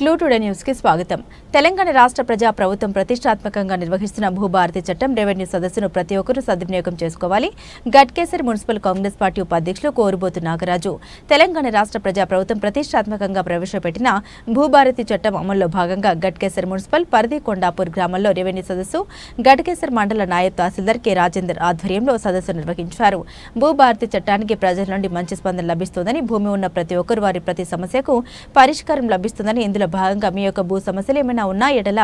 Clue today న్యూస్కి స్వాగతం. తెలంగాణ రాష్ట్ర ప్రజా ప్రభుత్వం ప్రతిష్టాత్మకంగా నిర్వహిస్తున్న భూభారతి చట్టం రెవెన్యూ సదస్సును ప్రతి ఒక్కరూ సద్వినియోగం చేసుకోవాలి. గట్కేసర్ మున్సిపల్ కాంగ్రెస్ పార్టీ ఉపాధ్యక్షులు కోరుబోతు నాగరాజు. తెలంగాణ రాష్ట్ర ప్రజా ప్రభుత్వం ప్రతిష్టాత్మకంగా ప్రవేశపెట్టిన భూభారతి చట్టం అమల్లో భాగంగా గట్కేసర్ మున్సిపల్ పరిధి కొండాపూర్ గ్రామంలో రెవెన్యూ సదస్సు గట్కేసర్ మండల నాయబ్ తహసీల్దార్ కె రాజేందర్ ఆధ్వర్యంలో సదస్సు నిర్వహించారు. భూభారతి చట్టానికి ప్రజల నుండి మంచి స్పందన లభిస్తోందని భూమి ఉన్న ప్రతి ఒక్కరు వారి ప్రతి సమస్యకు పరిష్కారం లభిస్తుందని ఇందులో భాగంగా మీ యొక్క భూ సమస్యలు ఏమైనా ఉన్నా ఎడల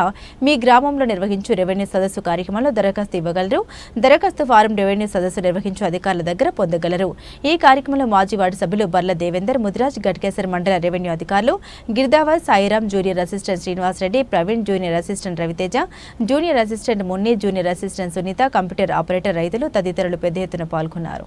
మీ గ్రామంలో నిర్వహించు రెవెన్యూ సదస్సు కార్యక్రమంలో దరఖాస్తు ఇవ్వగలరు. దరఖాస్తు ఫారం రెవెన్యూ సదస్సు నిర్వహించు అధికారుల దగ్గర పొందగలరు. ఈ కార్యక్రమంలో మాజీ వార్డు సభ్యులు బర్ల దేవేందర్ ముదిరాజ్ గట్కేసర్ మండల రెవెన్యూ అధికారులు girdawar Sairam junior assistant Srinivas Reddy Praveen junior assistant Raviteja junior assistant Munni junior assistant Sunitha computer operator రైతులు తదితరులు పెద్ద ఎత్తున పాల్గొన్నారు.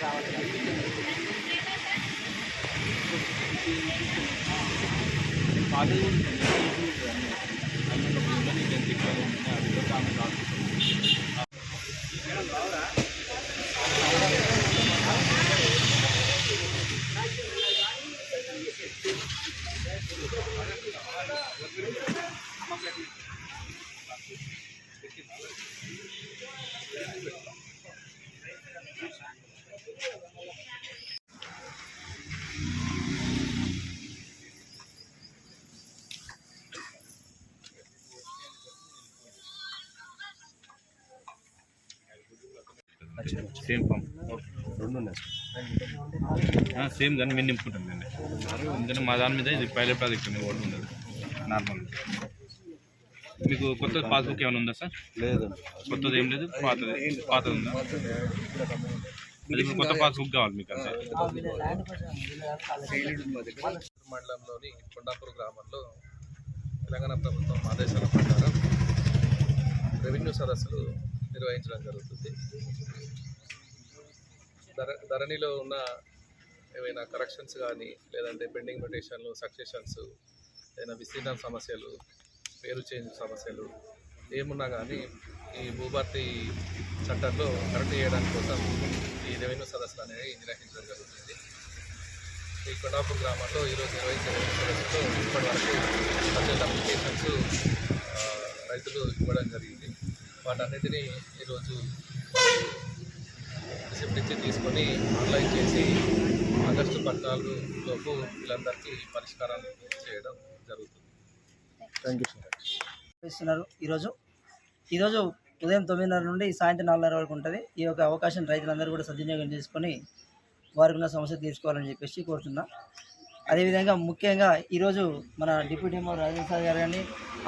కావాలి సేమ్ ఫామ్ రెండు ఉన్నాయి. సేమ్ కానీ మేము నింపుకుంటాం మేము ఎందుకంటే మా దాని మీద ఇది పైలట్ ప్రాజెక్ట్ ఉంది ఓల్డ్ ఉండదు నార్మల్ మీకు కొత్త పాస్బుక్ ఏమైనా ఉందా సార్? లేదండి కొత్తది ఏం లేదు పాతది పాతది ఉందా? అది కొత్త పాస్బుక్ కావాలి మీకు అంతే. మండలంలోని కొండాపూర్ గ్రామంలో తెలంగాణ ప్రభుత్వం ఆదేశాల ప్రకారం రెవెన్యూ సదస్సులు నిర్వహించడం జరుగుతుంది. ధర ధరణిలో ఉన్న ఏవైనా కరెక్షన్స్ కానీ లేదంటే పెండింగ్ మెటేషన్లు సక్సెషన్స్ ఏదైనా విస్తీర్ణ సమస్యలు పేరు చేంజ్ సమస్యలు ఏమున్నా కానీ ఈ భూభర్తి చట్టంలో కరెక్ట్ చేయడానికి కోసం ఈ రెవెన్యూ సదస్సులు అనేవి నిర్వహించడం జరుగుతుంది. ఈ కొండాపూర్ గ్రామంలో ఈరోజు నిర్వహించిన సదస్సులో ఇప్పటివరకు వరకు అప్లికేషన్స్ రైతులు ఇవ్వడం జరిగింది. వాటన్నిటినీ ఈరోజు రిసిప్ట్ ఇచ్చి తీసుకొని ఆన్లైన్ చేసి ఆగస్టు పద్నాలుగు లోపు వీళ్ళందరికీ పరిష్కారాలు చేయడం జరుగుతుంది. థ్యాంక్ యూ సార్ ఇస్తున్నారు ఈరోజు ఈరోజు ఉదయం తొమ్మిదిన్నర నుండి సాయంత్రం నాలుగున్నర వరకు ఉంటుంది. ఈ యొక్క అవకాశం రైతులందరూ కూడా సద్వినియోగం చేసుకొని వారికి ఉన్న సమస్య తీర్చుకోవాలని చెప్పేసి కోరుతున్నా. అదేవిధంగా ముఖ్యంగా ఈరోజు మన డిప్యూటీ ఎంఓ రాజేంద్ర సార్ గారు కానీ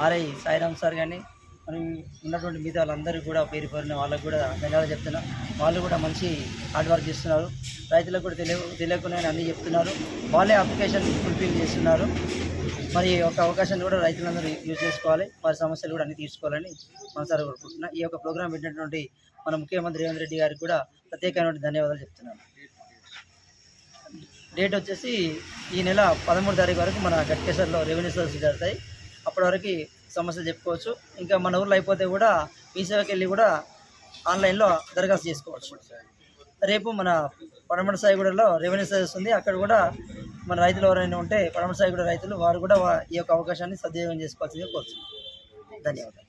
ఆర్ఐ సాయిరామ్ సార్ కానీ మనం ఉన్నటువంటి మిగతా వాళ్ళందరూ కూడా పేరు పేరున వాళ్ళకు కూడా ధన్యవాదాలు చెప్తున్నా. వాళ్ళు కూడా మంచి హార్డ్ వర్క్ చేస్తున్నారు. రైతులకు కూడా తెలియ తెలియకుండా అన్నీ చెప్తున్నారు. వాళ్ళే అప్లికేషన్ ఫుల్ఫిల్ చేస్తున్నారు. మరి ఒక యొక్క అవకాశాన్ని కూడా రైతులందరూ యూజ్ చేసుకోవాలి. వారి సమస్యలు కూడా అన్ని తీర్చుకోవాలని మనసారి కోరుకుంటున్నా. ఈ యొక్క ప్రోగ్రాం పెట్టినటువంటి మన ముఖ్యమంత్రి రేవంత్ రెడ్డి గారికి కూడా ప్రత్యేకమైనటువంటి ధన్యవాదాలు చెప్తున్నాను డేట్ వచ్చేసి ఈ నెల పదమూడు తారీఖు వరకు మన గట్కేశ్వర్లో రెవెన్యూ సర్వీస్ జరుగుతాయి. అప్పటి వరకు సమస్యలు చెప్పుకోవచ్చు. ఇంకా మన ఊర్లో అయిపోతే కూడా మీ వెళ్ళి కూడా ఆన్లైన్లో దరఖాస్తు చేసుకోవచ్చు. రేపు మన పడమట సాయిగూడలో రెవెన్యూ సర్వీస్ ఉంది. అక్కడ కూడా మన రైతులు ఎవరైనా ఉంటే పడమట సాయిగూడ రైతులు వారు కూడా ఈ యొక్క అవకాశాన్ని సద్వినియోగం చేసుకోవాల్సిందిగా కోరుతున్నాను ధన్యవాదాలు.